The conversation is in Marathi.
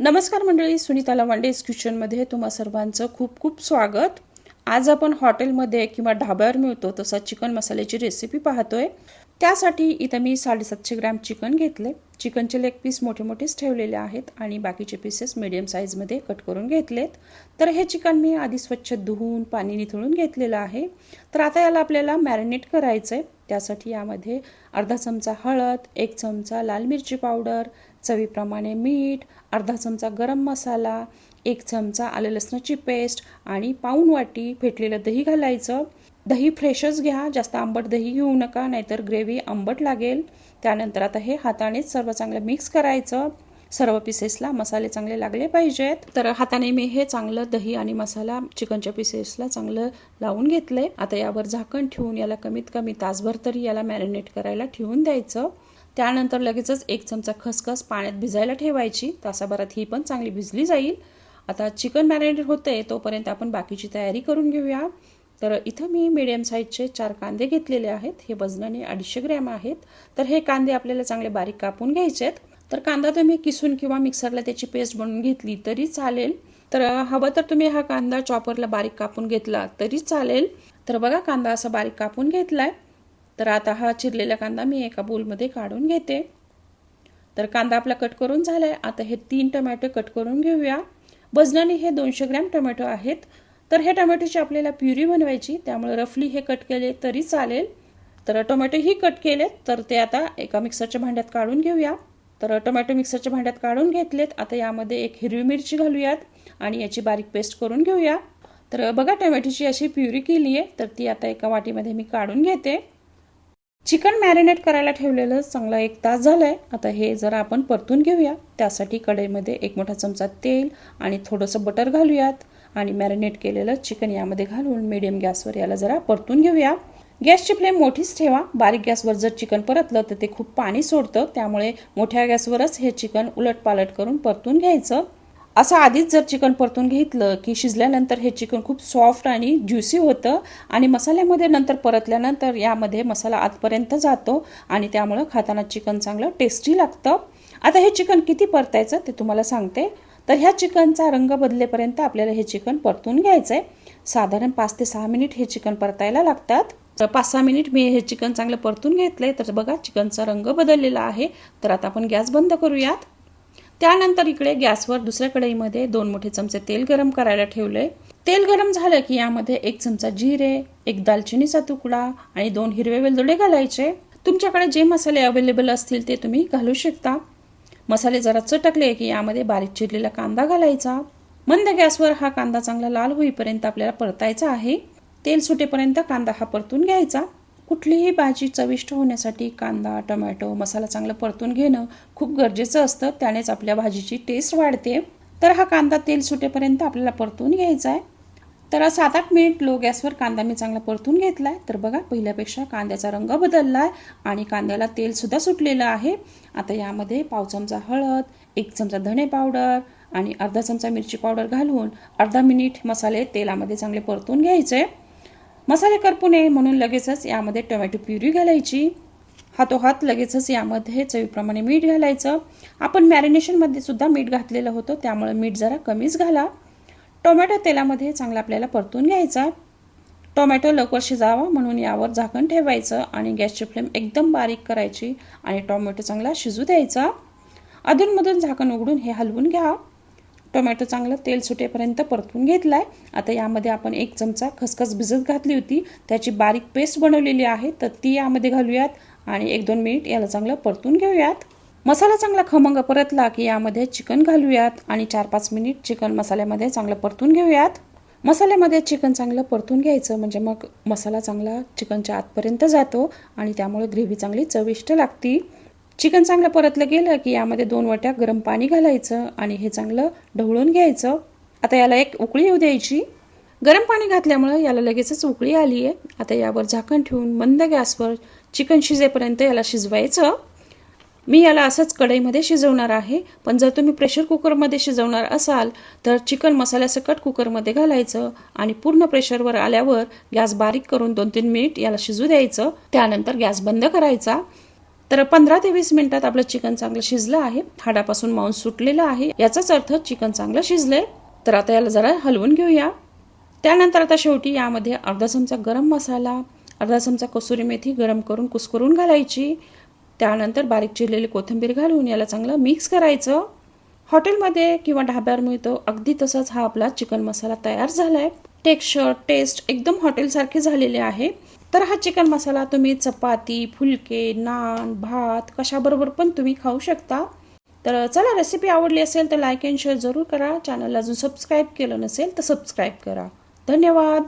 नमस्कार मंडळी सुनीताला वनडेज किचनमध्ये तुम्हा सर्वांचं खूप खूप स्वागत. आज आपण हॉटेलमध्ये किंवा ढाब्यावर मिळतो तसा चिकन मसाल्याची रेसिपी पाहतोय. त्यासाठी इथं मी साडेसातशे ग्रॅम चिकन घेतले. चिकनचे लेग पीस मोठे मोठेच ठेवलेले आहेत आणि बाकीचे पीसेस मिडियम साईजमध्ये कट करून घेतलेत. तर हे चिकन मी आधी स्वच्छ धुवून पाणी निथळून घेतलेलं आहे. तर आता याला आपल्याला मॅरिनेट करायचं आहे त्यासाठी यामध्ये अर्धा चमचा हळद एक चमचा लाल मिरची पावडर चवीप्रमाणे मीठ अर्धा चमचा गरम मसाला एक चमचा आलं लसणाची पेस्ट आणि पाऊन वाटी फेटलेलं दही घालायचं. दही फ्रेशच घ्या जास्त आंबट दही घेऊ नका नाहीतर ग्रेव्ही आंबट लागेल. त्यानंतर आता हे हातानेच सर्व चांगलं मिक्स करायचं. सर्व पीसेसला मसाले चांगले लागले पाहिजेत. तर हाताने मी हे चांगलं दही आणि मसाला चिकनच्या पीसेसला चांगलं लावून घेतलंय. आता यावर झाकण ठेवून याला कमीत कमी तासभर तरी याला मॅरिनेट करायला ठेवून द्यायचं. त्यानंतर लगेचच एक चमचा खसखस पाण्यात भिजायला ठेवायची. तासाभरात ही पण चांगली भिजली जाईल. आता चिकन मॅरिनेट होते तोपर्यंत आपण बाकीची तयारी करून घेऊया. तर इथं मी मिडियम साईजचे चार कांदे घेतलेले आहेत. हे वजनाने अडीचशे ग्रॅम आहेत. तर हे कांदे आपल्याला चांगले बारीक कापून घ्यायचे आहेत. तर कांदा तुम्ही किसून किंवा मिक्सरला त्याची पेस्ट बनवून घेतली तरी चालेल. तर हवं तर तुम्ही हा कांदा चॉपरला बारीक कापून घेतला तरी चालेल. तर बघा कांदा असा बारीक कापून घेतलाय. तर आता हा चिरलेला कांदा मी एका बोलमध्ये काढून घेते. तर कांदा आपला कट करून झालाय. आता हे तीन टमॅटो कट करून घेऊया. वजनाने हे दोनशे ग्रॅम टोमॅटो आहेत. तर हे टोमॅटोची आपल्याला प्युरी बनवायची त्यामुळे रफली हे कट केले तरी चालेल. तर टोमॅटोही कट केलेत तर ते आता एका मिक्सरच्या भांड्यात काढून घेऊया. तर टोमॅटो मिक्सरच्या भांड्यात काढून घेतलेत आता यामध्ये एक हिरवी मिरची घालूयात आणि याची बारीक पेस्ट करून घेऊया. तर बघा टोमॅटोची अशी प्युरी केली आहे तर ती आता एका वाटीमध्ये मी काढून घेते. चिकन मॅरिनेट करायला ठेवलेलं चांगला एक तास झालाय. आता हे जरा आपण परतून घेऊया. त्यासाठी कढईमध्ये एक मोठा चमचा तेल आणि थोडंसं बटर घालूयात. आणि मॅरिनेट केलेलं चिकन यामध्ये घालून मिडियम गॅसवर याला जरा परतून घेऊया. गॅसची फ्लेम मोठीच ठेवा. बारीक गॅसवर जर चिकन परतलं तर ते खूप पाणी सोडतं. त्यामुळे मोठ्या गॅसवरच हे चिकन उलट पालट करून परतून घ्यायचं. असं आधीच जर चिकन परतून घेतलं की शिजल्यानंतर हे चिकन खूप सॉफ्ट आणि ज्युसी होतं आणि मसाल्यामध्ये नंतर परतल्यानंतर यामध्ये मसाला आतपर्यंत जातो आणि त्यामुळं खाताना चिकन चांगलं टेस्टी लागतं. आता हे चिकन किती परतायचं ते तुम्हाला सांगते. तर ह्या चिकनचा रंग बदलेपर्यंत आपल्याला हे चिकन परतून घ्यायचं आहे साधारण पाच ते सहा मिनिट हे चिकन परतायला लागतात. तर पाच सहा मिनिट मी हे चिकन चांगलं परतून घेतलंय. तर बघा चिकनचा रंग बदललेला आहे. तर आता आपण गॅस बंद करूयात. त्यानंतर इकडे गॅसवर दुसऱ्या कढईमध्ये दोन मोठे चमचे तेल गरम करायला ठेवलंय. तेल गरम झालं की यामध्ये एक चमचा जिरे एक दालचिनीचा तुकडा आणि दोन हिरवे वेलदोडे घालायचे. तुमच्याकडे जे मसाले अवेलेबल असतील ते तुम्ही घालू शकता. मसाले जरा चटकले की यामध्ये बारीक चिरलेला कांदा घालायचा. मंद गॅसवर हा कांदा चांगला लाल होईपर्यंत आपल्याला परतायचा आहे. तेल सुटेपर्यंत कांदा हा परतून घ्यायचा. कुठलीही भाजी चविष्ट होण्यासाठी कांदा टोमॅटो मसाला चांगला परतून घेणं खूप गरजेचं असतं. त्यानेच आपल्या भाजीची टेस्ट वाढते. तर हा कांदा तेल सुटेपर्यंत आपल्याला परतून घ्यायचा आहे. तर सात आठ मिनिट लो गॅसवर कांदा मी चांगला परतून घेतला आहे तर बघा पहिल्यापेक्षा कांद्याचा रंग बदलला आहे आणि कांद्याला तेलसुद्धा सुटलेलं आहे. आता यामध्ये पाव चमचा हळद एक चमचा धणे पावडर आणि अर्धा चमचा मिरची पावडर घालून अर्धा मिनिट मसाले तेलामध्ये चांगले परतून घ्यायचे. मसाले करपू नये म्हणून लगेचच यामध्ये टोमॅटो प्युरी घालायची. हातोहात लगेचच यामध्ये चवीप्रमाणे मीठ घालायचं. आपण मॅरिनेशनमध्ये सुद्धा मीठ घातलेलं होतं त्यामुळे मीठ जरा कमीच घाला. टोमॅटो तेलामध्ये चांगला आपल्याला परतून घ्यायचा. टोमॅटो लवकर शिजावा म्हणून यावर झाकण ठेवायचं आणि गॅसची फ्लेम एकदम बारीक करायची आणि टोमॅटो चांगला शिजू द्यायचा. अधूनमधून झाकण उघडून हे हलवून घ्या. टोमॅटो चांगलं तेल सुटेपर्यंत परतून घेतलाय. आता यामध्ये आपण एक चमचा खसखस भिजत घातली होती. त्याची बारीक पेस्ट बनवलेली आहे. तर ती यामध्ये घालूयात आणि एक दोन मिनिट याला चांगलं परतून घेऊयात. मसाला चांगला खमंग परतला की यामध्ये चिकन घालूयात आणि चार पाच मिनिट चिकन मसाल्यामध्ये चांगलं परतून घेऊयात. मसाल्यामध्ये चिकन चांगलं परतून घ्यायचं म्हणजे मग मसाला चांगला चिकनच्या आतपर्यंत जातो आणि त्यामुळे ग्रेव्ही चांगली चविष्ट लागती. चिकन चांगलं परतलं गेलं की यामध्ये दोन वाट्या गरम पाणी घालायचं आणि हे चांगलं ढवळून घ्यायचं. आता याला एक उकळी येऊ द्यायची. गरम पाणी घातल्यामुळं याला लगेचच उकळी आली आहे आता यावर झाकण ठेवून मंद गॅसवर चिकन शिजेपर्यंत याला शिजवायचं. मी याला असंच कढईमध्ये शिजवणार आहे पण जर तुम्ही प्रेशर कुकरमध्ये शिजवणार असाल तर चिकन मसाल्यासकट कुकरमध्ये घालायचं आणि पूर्ण प्रेशरवर आल्यावर गॅस बारीक करून दोन तीन मिनिट याला शिजू द्यायचं. त्यानंतर गॅस बंद करायचा. तर पंधरा ते वीस मिनिटात आपलं चिकन चांगलं शिजलं आहे. हाडापासून मांस सुटलेलं आहे. याचाच अर्थ चिकन चांगलं शिजलंय. तर आता याला जरा हलवून घेऊया. त्यानंतर आता शेवटी यामध्ये अर्धा चमचा गरम मसाला अर्धा चमचा कसुरी मेथी गरम करून कुस्करून घालायची. त्यानंतर बारीक चिरलेली कोथिंबीर घालून याला चांगलं मिक्स करायचं. हॉटेलमध्ये किंवा ढाब्यावर मिळतो. अगदी तसाच हा आपला चिकन मसाला तयार झालाय. टेक्स्चर टेस्ट एकदम हॉटेलसारखे झालेले आहे. तर हा चिकन मसाला तुम्ही चपाती फुलके नान भात कशाबरोबर पण तुम्ही खाऊ शकता. तर चला रेसिपी आवडली असेल तर लाईक अँड शेअर जरूर करा. चॅनलला अजून सबस्क्राईब केलं नसेल तर सबस्क्राईब करा. धन्यवाद!